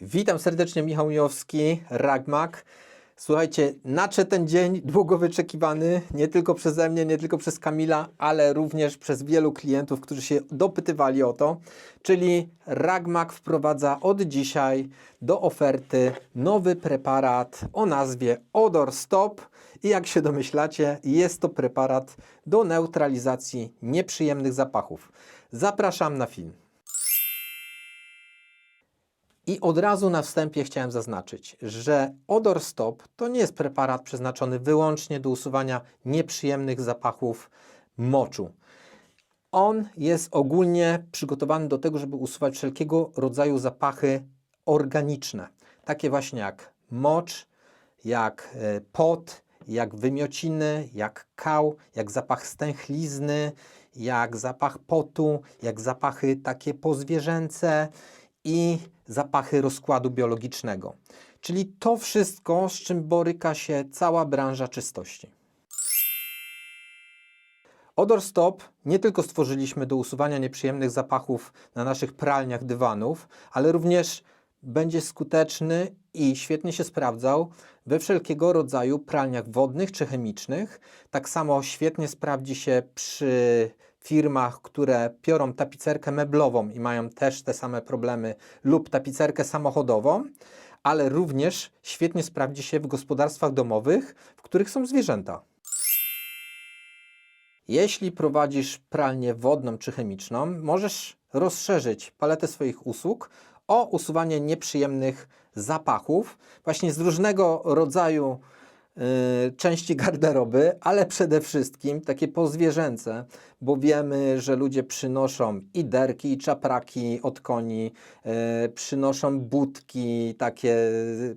Witam serdecznie, Michał Mijowski, Ragmak. Słuchajcie, nadszedł ten dzień długo wyczekiwany, nie tylko przeze mnie, nie tylko przez Kamila, ale również przez wielu klientów, którzy się dopytywali o to. Czyli Ragmak wprowadza od dzisiaj do oferty nowy preparat o nazwie Odor Stop. I jak się domyślacie, jest to preparat do neutralizacji nieprzyjemnych zapachów. Zapraszam na film. I od razu na wstępie chciałem zaznaczyć, że Odor Stop to nie jest preparat przeznaczony wyłącznie do usuwania nieprzyjemnych zapachów moczu. On jest ogólnie przygotowany do tego, żeby usuwać wszelkiego rodzaju zapachy organiczne, takie właśnie jak mocz, jak e, pot, jak wymiociny, jak kał, jak zapach stęchlizny, jak zapach potu, jak zapachy takie pozwierzęce i zapachy rozkładu biologicznego. Czyli to wszystko, z czym boryka się cała branża czystości. Odor Stop nie tylko stworzyliśmy do usuwania nieprzyjemnych zapachów na naszych pralniach dywanów, ale również będzie skuteczny i świetnie się sprawdzał we wszelkiego rodzaju pralniach wodnych czy chemicznych. Tak samo świetnie sprawdzi się przy firmach, które piorą tapicerkę meblową i mają też te same problemy, lub tapicerkę samochodową, ale również świetnie sprawdzi się w gospodarstwach domowych, w których są zwierzęta. Jeśli prowadzisz pralnię wodną czy chemiczną, możesz rozszerzyć paletę swoich usług o usuwanie nieprzyjemnych zapachów, właśnie z różnego rodzaju części garderoby, ale przede wszystkim takie pozwierzęce, bo wiemy, że ludzie przynoszą i derki, i czapraki od koni, y, przynoszą budki takie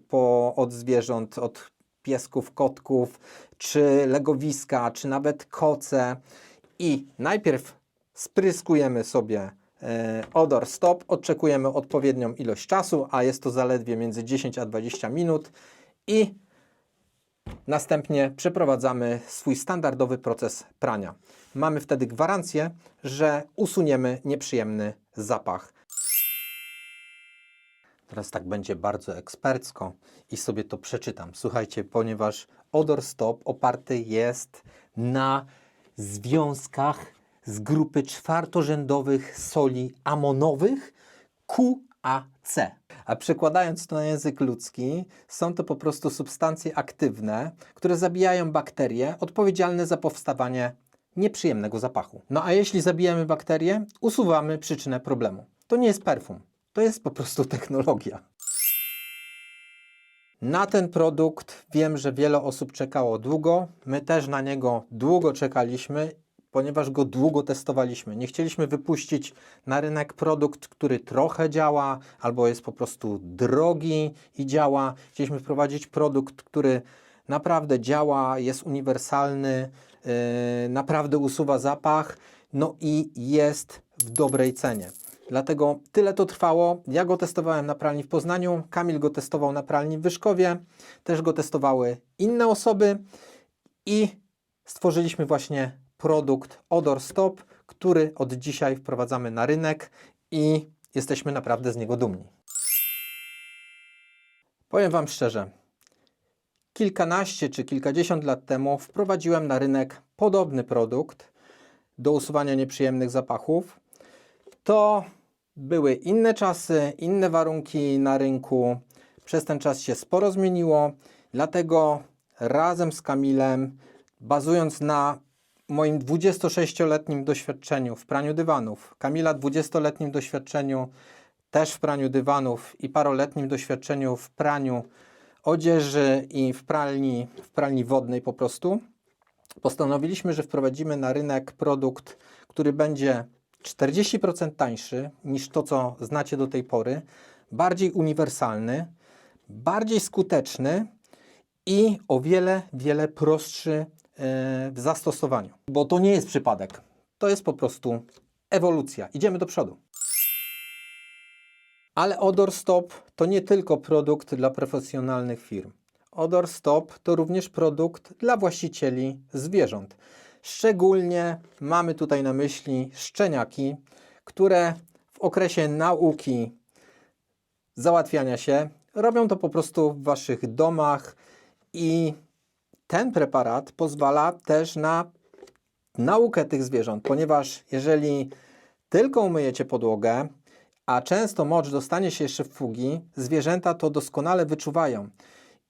po, od zwierząt, od piesków, kotków, czy legowiska, czy nawet koce. I najpierw spryskujemy sobie e, odor stop, odczekujemy odpowiednią ilość czasu, a jest to zaledwie między 10 a 20 minut i następnie przeprowadzamy swój standardowy proces prania. Mamy wtedy gwarancję, że usuniemy nieprzyjemny zapach. Teraz tak będzie bardzo ekspercko i sobie to przeczytam. Słuchajcie, ponieważ Odor Stop oparty jest na związkach z grupy czwartorzędowych soli amonowych QAC. A przekładając to na język ludzki, są to po prostu substancje aktywne, które zabijają bakterie odpowiedzialne za powstawanie nieprzyjemnego zapachu. No a jeśli zabijamy bakterie, usuwamy przyczynę problemu. To nie jest perfum. To jest po prostu technologia. Na ten produkt wiem, że wiele osób czekało długo. My też na niego długo czekaliśmy, ponieważ go długo testowaliśmy. Nie chcieliśmy wypuścić na rynek produkt, który trochę działa albo jest po prostu drogi i działa. Chcieliśmy wprowadzić produkt, który naprawdę działa, jest uniwersalny, yy, naprawdę usuwa zapach, no i jest w dobrej cenie. Dlatego tyle to trwało. Ja go testowałem na pralni w Poznaniu, Kamil go testował na pralni w Wyszkowie, też go testowały inne osoby i stworzyliśmy właśnie produkt Odor Stop, który od dzisiaj wprowadzamy na rynek i jesteśmy naprawdę z niego dumni. Powiem Wam szczerze, kilkanaście czy kilkadziesiąt lat temu wprowadziłem na rynek podobny produkt do usuwania nieprzyjemnych zapachów. To były inne czasy, inne warunki na rynku. Przez ten czas się sporo zmieniło, dlatego razem z Kamilem, bazując na moim 26-letnim doświadczeniu w praniu dywanów, Kamila 20-letnim doświadczeniu też w praniu dywanów i paroletnim doświadczeniu w praniu odzieży i w pralni, w pralni wodnej po prostu, postanowiliśmy, że wprowadzimy na rynek produkt, który będzie 40% tańszy niż to, co znacie do tej pory, bardziej uniwersalny, bardziej skuteczny i o wiele, wiele prostszy w zastosowaniu. Bo to nie jest przypadek, to jest po prostu ewolucja. Idziemy do przodu. Ale Odor Stop to nie tylko produkt dla profesjonalnych firm. Odor Stop to również produkt dla właścicieli zwierząt. Szczególnie mamy tutaj na myśli szczeniaki, które w okresie nauki załatwiania się. Robią to po prostu w waszych domach i ten preparat pozwala też na naukę tych zwierząt, ponieważ jeżeli tylko umyjecie podłogę, a często mocz dostanie się jeszcze w fugi, zwierzęta to doskonale wyczuwają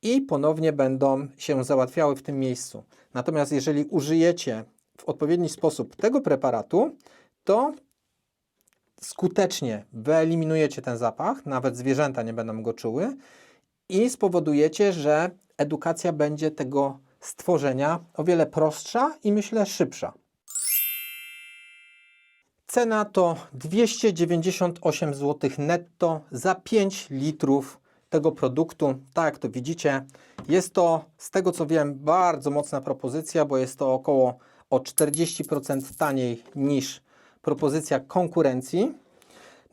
i ponownie będą się załatwiały w tym miejscu. Natomiast jeżeli użyjecie w odpowiedni sposób tego preparatu, to skutecznie wyeliminujecie ten zapach, nawet zwierzęta nie będą go czuły i spowodujecie, że edukacja będzie tego stworzenia o wiele prostsza i myślę szybsza. Cena to 298 zł netto za 5 litrów tego produktu. Tak jak to widzicie, jest to z tego co wiem bardzo mocna propozycja, bo jest to około o 40% taniej niż propozycja konkurencji.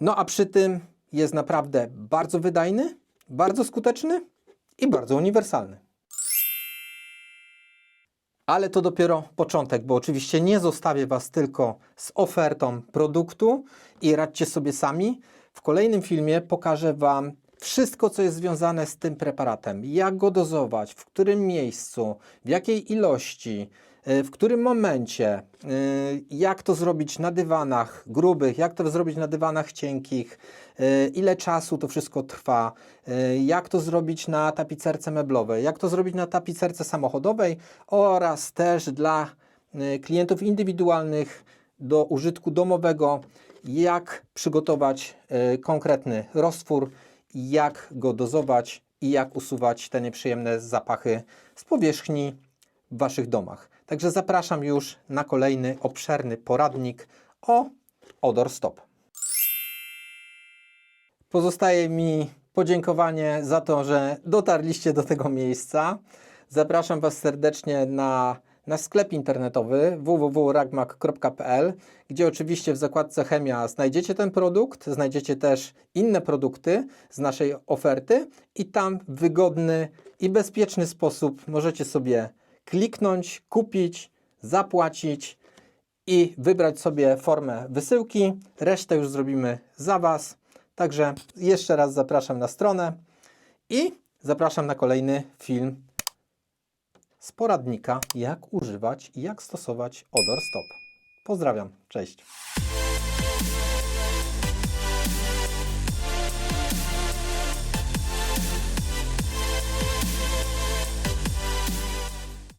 No a przy tym jest naprawdę bardzo wydajny, bardzo skuteczny i bardzo uniwersalny. Ale to dopiero początek, bo oczywiście nie zostawię Was tylko z ofertą produktu i radźcie sobie sami. W kolejnym filmie pokażę Wam wszystko, co jest związane z tym preparatem. Jak go dozować, w którym miejscu, w jakiej ilości, w którym momencie, y, jak to zrobić na dywanach grubych, jak to zrobić na dywanach cienkich, y, ile czasu to wszystko trwa, jak to zrobić na tapicerce meblowej, jak to zrobić na tapicerce samochodowej oraz też dla klientów indywidualnych do użytku domowego, jak przygotować konkretny roztwór, jak go dozować i jak usuwać te nieprzyjemne zapachy z powierzchni w Waszych domach. Także zapraszam już na kolejny obszerny poradnik o Odor Stop. Pozostaje mi podziękowanie za to, że dotarliście do tego miejsca. Zapraszam Was serdecznie na nasz sklep internetowy www.ragmak.pl, gdzie oczywiście w zakładce Chemia znajdziecie ten produkt, znajdziecie też inne produkty z naszej oferty i tam w wygodny i bezpieczny sposób możecie sobie kliknąć, kupić, zapłacić i wybrać sobie formę wysyłki. Resztę już zrobimy za Was. Także jeszcze raz zapraszam na stronę i zapraszam na kolejny film z poradnika, jak używać i jak stosować Odor Stop. Pozdrawiam, cześć.